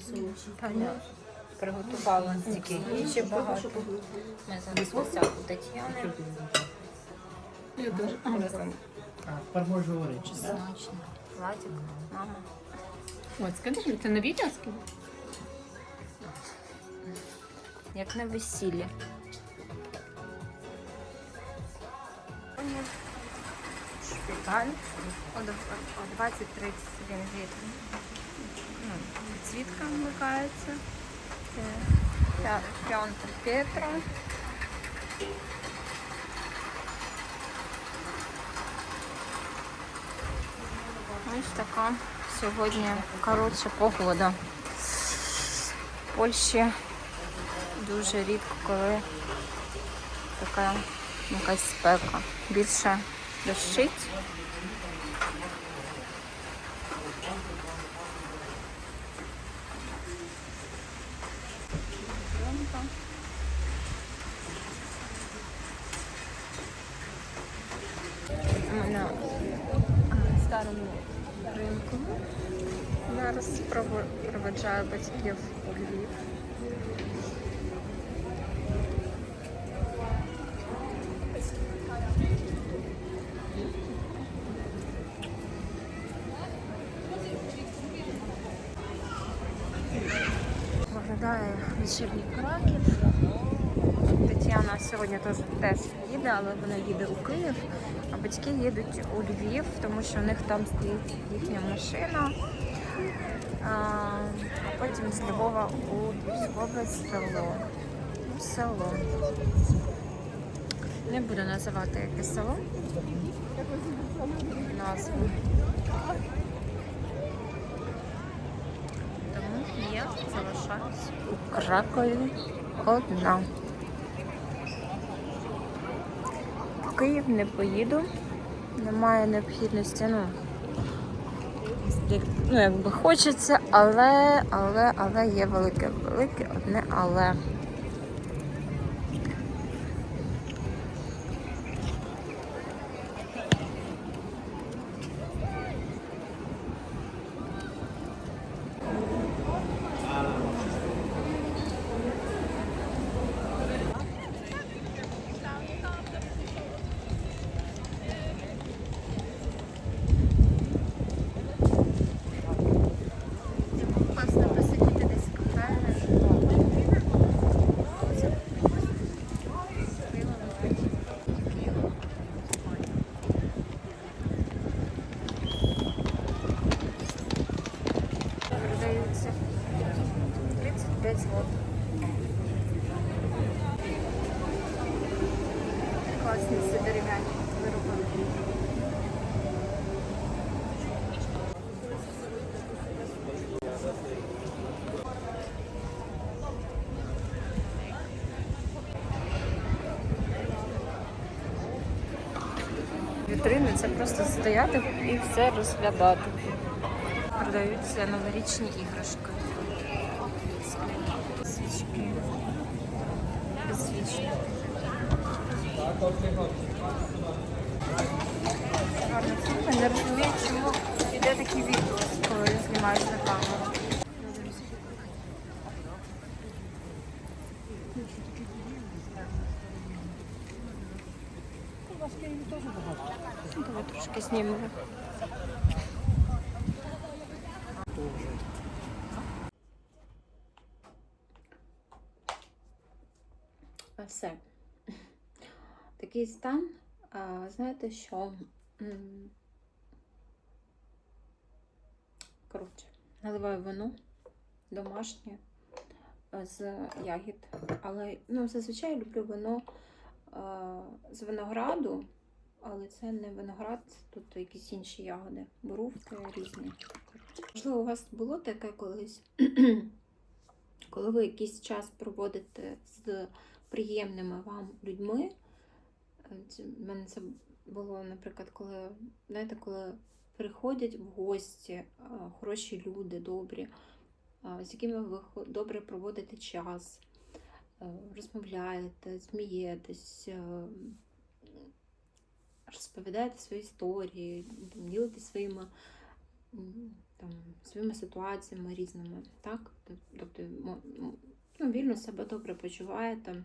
соус. Таня приготувала стільки їжі багато. Ми зараз у Тетяни. Я теж. А, тепер говорити. Смачно. Владик, мама. От, скажи, це на відео скину? Як на весіллі. Шпиталь. О 20.30 він ну, підсвітка вмикається. Пьонтер Петро. Ось така сьогодні коротша погода. В Польщі дуже рідко, коли така якась спека. Більше дощить. Ми на старому ринку. Зараз прово- проведжаю батьків у Львів. Краків. Тетяна сьогодні теж теж їде, але вона їде у Київ, а батьки їдуть у Львів, тому що у них там стоїть їхня машина. А, потім з Львова у Львівську село. Ну, Село. Не буду називати яке село. Назву. Тому я залишаюсь у Кракові одна. В Київ не поїду. Немає необхідності, ну, ну якби хочеться, але, але, але є велике, велике одне але. Класно посидіти десь в кафе. Продаються 35 злотих. Класні всі дерев'яні вироби. Вітрини це просто стояти і все розглядати. Продаються новорічні іграшки. Слухай, не розумію, чому йде такий відео, коли знімаєш на камеру. Трошки знімемо. А Все. Такий стан, знаєте, що. Коротше, наливаю вино домашнє е, з ягід. Але ну, зазвичай люблю вино з винограду, але це не виноград, тут якісь інші ягоди. Це різні. Можливо, у вас було таке колись, коли ви якийсь час проводите з приємними вам людьми. Е, це- в мене це було, наприклад, коли, знаєте, коли приходять в гості хороші люди, добрі, з якими ви добре проводите час, е, розмовляєте, смієтесь, е, розповідаєте свої історії, ділитесь своїми там, своїми ситуаціями різними, так? Тобто ну, вільно себе добре почуваєте.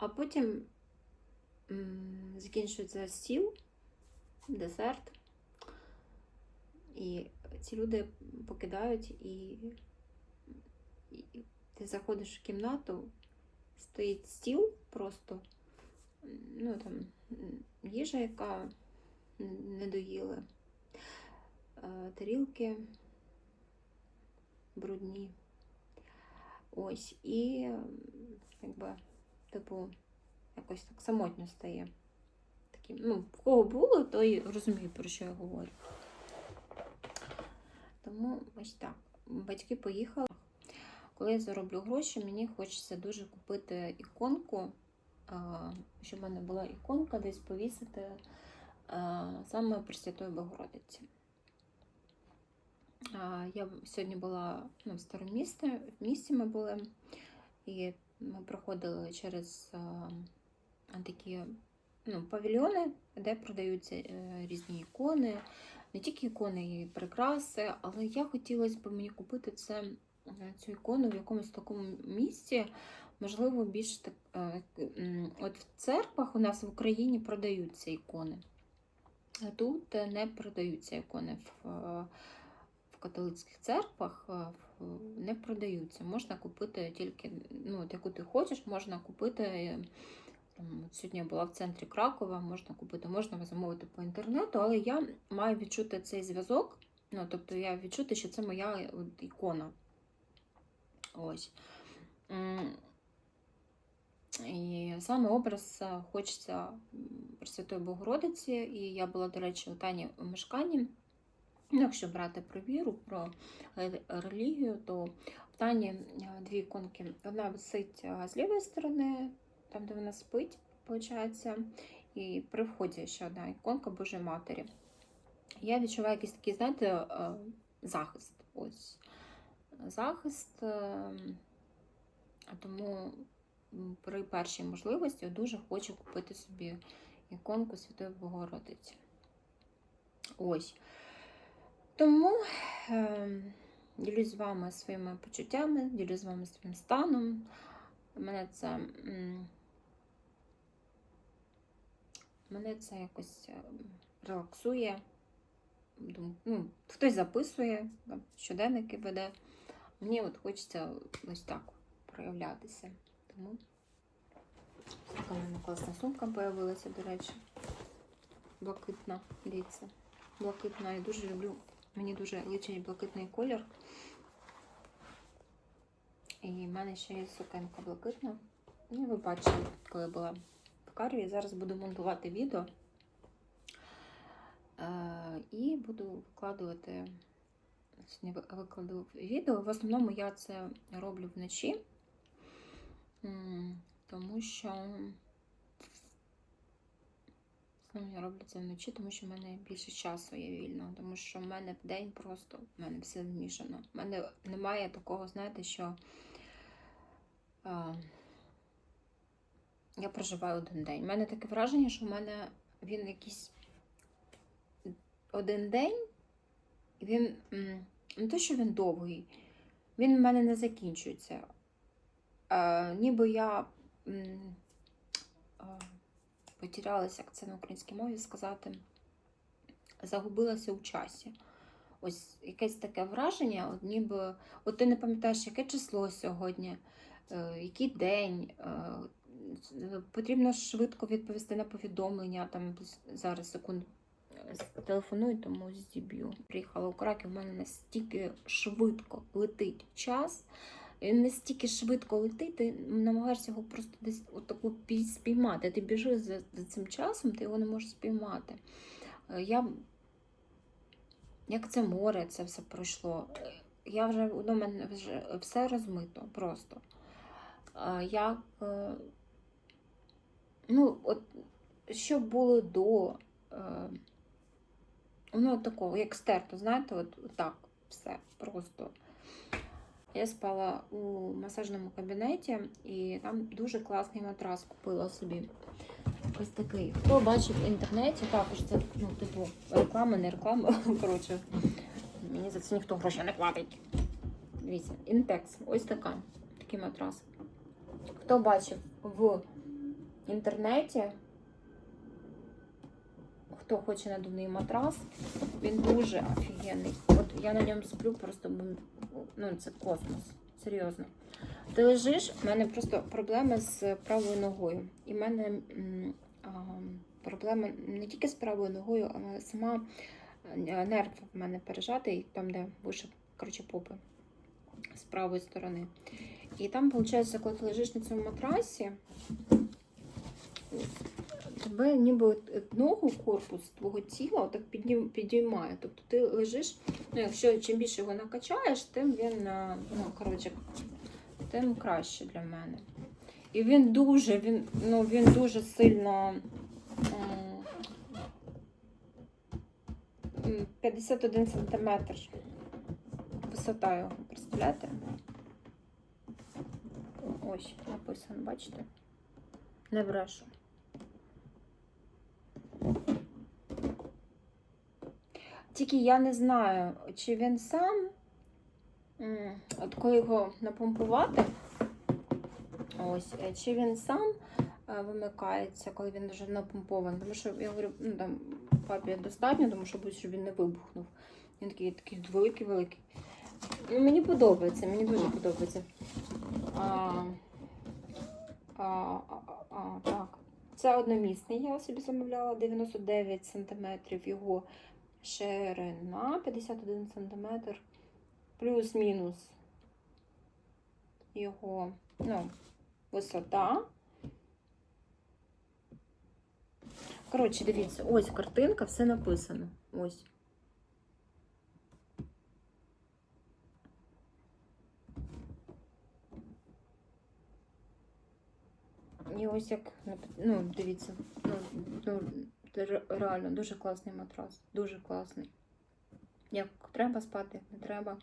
А потім закінчується стіл, десерт. І ці люди покидають, і, і ти заходиш в кімнату, стоїть стіл просто, ну там їжа, яка не доїли, е, тарілки брудні. Ось, і якби, типу, якось так самотньо стає. Таким, ну, в кого було, той розуміє, про що я говорю. Тому ось так. Батьки поїхали. Коли я зароблю гроші, мені хочеться дуже купити іконку, щоб в мене була іконка десь повісити саме Пресвятої Богородиці. Я сьогодні була ну, в старому місті, в місті ми були, і ми проходили через а, такі ну, павільйони, де продаються е, різні ікони, не тільки ікони і прикраси, але я хотілося б мені купити це, е, цю ікону в якомусь такому місці, можливо, більш так. е, От в церквах у нас в Україні продаються ікони. Тут е, не продаються ікони е, в католицьких церквах, е, не продаються. Можна купити тільки, ну, от яку ти хочеш, можна купити. е, Сьогодні я була в центрі Кракова, можна купити, можна замовити по інтернету, але я маю відчути цей зв'язок. Ну, тобто я відчути, що це моя от, ікона. Ось. І саме образ е, хочеться Пресвятої Богородиці. І я була, до речі, у Тані в мешканні. Ну, якщо брати про віру, про релігію, то в Тані е, дві іконки. Одна висить е, з лівої сторони, там, де вона спить, виходить, і при вході ще одна іконка Божої Матері. Я відчуваю якийсь такий, знаєте, е, захист. Ось. Захист. е, Тому при першій можливості я дуже хочу купити собі іконку Святої Богородиці. Ось. Тому е, ділюсь з вами своїми почуттями, ділюсь з вами своїм станом. Мене це, мене це якось е, релаксує. Ну, хтось записує, щоденники веде. Мені от хочеться ось так проявлятися. Тому така мене класна сумка появилася, до речі. Блакитна, дивіться. Блакитна. Я дуже люблю. Мені дуже личить блакитний колір. І в мене ще є сукенка блакитна. Ну, ви бачили, коли була в Карві. Зараз буду монтувати відео. Е, і буду викладувати. Викладу відео. В основному я це роблю вночі, тому що основному я роблю це вночі, тому що в мене більше часу є вільно, тому що в мене в день просто в мене все змішано. В мене немає такого, знаєте, що а, я проживаю один день. У мене таке враження, що в мене він якийсь один день, і він не те, що він довгий, він в мене не закінчується. А, ніби я а, потерялася, як це на українській мові сказати, загубилася у часі. Ось якесь таке враження, от ніби от ти не пам'ятаєш, яке число сьогодні, е, який день. е, Потрібно швидко відповісти на повідомлення. Там зараз секунд телефоную, тому зіб'ю. Приїхала у Краків, у мене настільки швидко летить час. Він настільки швидко летить, ти намагаєшся його просто десь отаку спіймати. Ти біжиш за, за цим часом, ти його не можеш спіймати. Е, Я, як це море, це все пройшло. Е, Я вже у мене вже все розмито просто. Е, Як, е, ну, от, що було до, е, ну, такого, як стерто, знаєте, от так, все просто. Я спала у масажному кабінеті, і там дуже класний матрас купила собі. ось такий. Хто бачив в інтернеті, також це ну, типу реклама, не реклама. Коротше, мені за це ніхто грошей не платить. Дивіться, інтекс. Ось така. Такий матрас. Хто бачив в інтернеті, хто хоче надувний матрас, він дуже офігенний. От я на ньому сплю, просто ну, це космос. Серйозно. Ти лежиш, в мене просто проблеми з правою ногою. І в мене а, проблеми не тільки з правою ногою, а сама е, нерв в мене пережатий, там, де вище, коротше, попи з правої сторони. І там, виходить, коли ти лежиш на цьому матрасі, тебе ніби ногу, корпус твого тіла отак підіймає. Тобто ти лежиш, ну, якщо чим більше його накачаєш, тим він, е, ну, коротше, тим краще для мене. І він дуже, він, ну, він дуже сильно. м, м, 51 сантиметр висота його, представляєте? Ось написано, бачите? Не брешу. Тільки я не знаю, чи він сам, от його напомпувати, ось, е, чи він сам е, вимикається, коли він вже напомпований. Тому що я говорю, ну там папі достатньо, тому що будь щоб він не вибухнув. Він такий такий великий-великий. Ну, мені подобається, мені дуже подобається. А, а, а, а, так. Це одномісний, я собі замовляла 99 см його ширина, 51 см, плюс-мінус його ну, висота. Коротше, дивіться, ось картинка, все написано. Ось. І ось як, ну, дивіться, ну, ну, реально дуже класний матрас. Дуже класний. Як треба спати, не треба.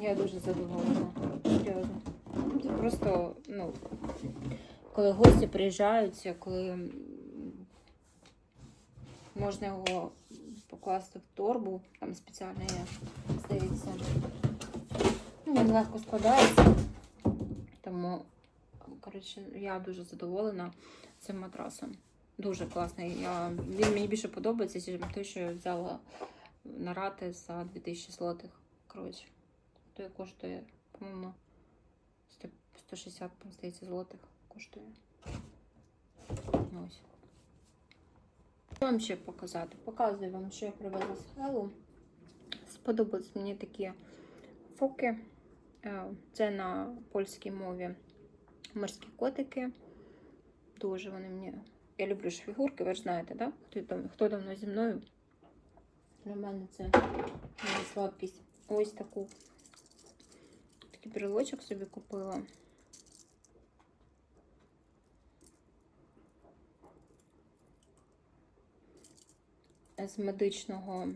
Я дуже задоволена. Серйозно. Це просто, ну, коли гості приїжджаються, коли можна його покласти в торбу, там спеціально є, здається. Ну, Він легко складається. Тому, коротше, я дуже задоволена цим матрасом. Дуже класний. Я, він мені більше подобається, ніж той, що я взяла на рати за 2000 злотих. Коротше, той коштує, по-моєму, 160, здається, злотих коштує. Ось. Що вам ще показати? Показую вам, що я привезла з Хелу. Сподобались мені такі фоки. Е, Це на польській мові морські котики. Дуже вони мені. Я люблю ж фігурки, ви ж знаєте, да? Хто, хто давно зі мною? Для мене це моя слабкість. Ось таку. Такий брелочок собі купила. З медичного.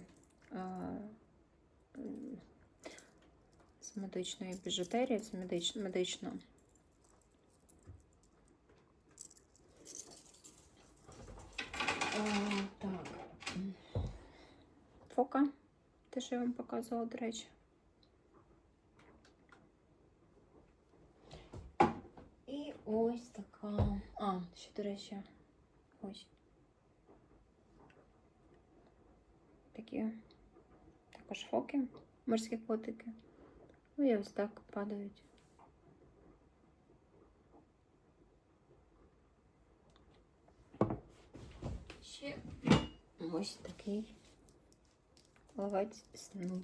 з медичної біжутерії, з медич, медично. Е, Так. Фока. Те, що я вам показувала, до речі. І ось така. А, ще, до речі, ось. Такі також фоки, морські котики. Ну і ось так падають. Ще ось такий ловець сну.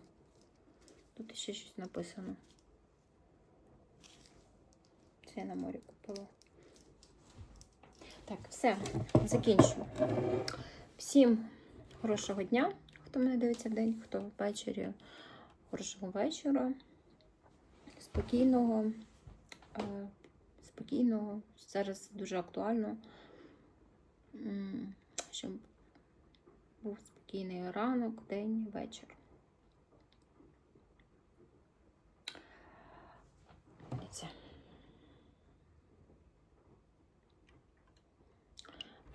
Тут ще щось написано. Це я на морі купила. Так, все, закінчую. Всім хорошого дня, хто мене дивиться в день, хто ввечері. Хорошого вечора спокійного, е, спокійного. Зараз дуже актуально, щоб був спокійний ранок, день, вечір.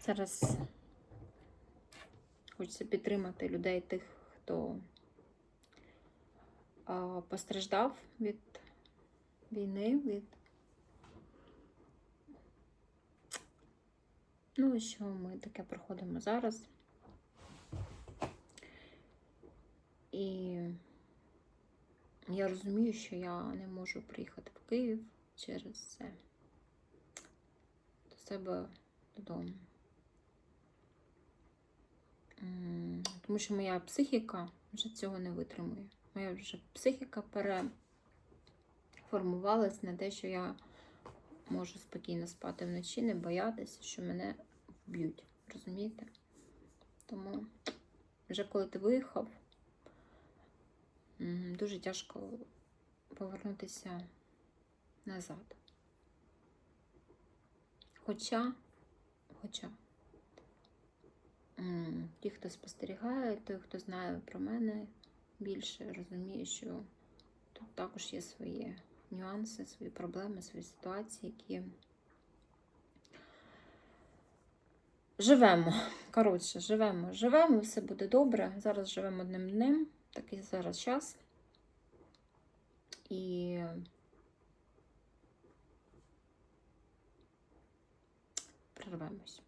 Зараз хочеться підтримати людей, тих, хто постраждав від війни, від ну, що ми таке проходимо зараз. І я розумію, що я не можу приїхати в Київ через це до себе додому. Тому що моя психіка вже цього не витримує. Моя вже психіка переформувалась на те, що я можу спокійно спати вночі, не боятися, що мене вб'ють. Розумієте? Тому вже коли ти виїхав, дуже тяжко повернутися назад. Хоча, хоча, ті, хто спостерігає, той, хто знає про мене більше, розуміє, що тут також є свої нюанси, свої проблеми, свої ситуації, які живемо. Коротше, живемо, живемо, все буде добре. Зараз живемо одним днем, такий зараз час. І прорвемось.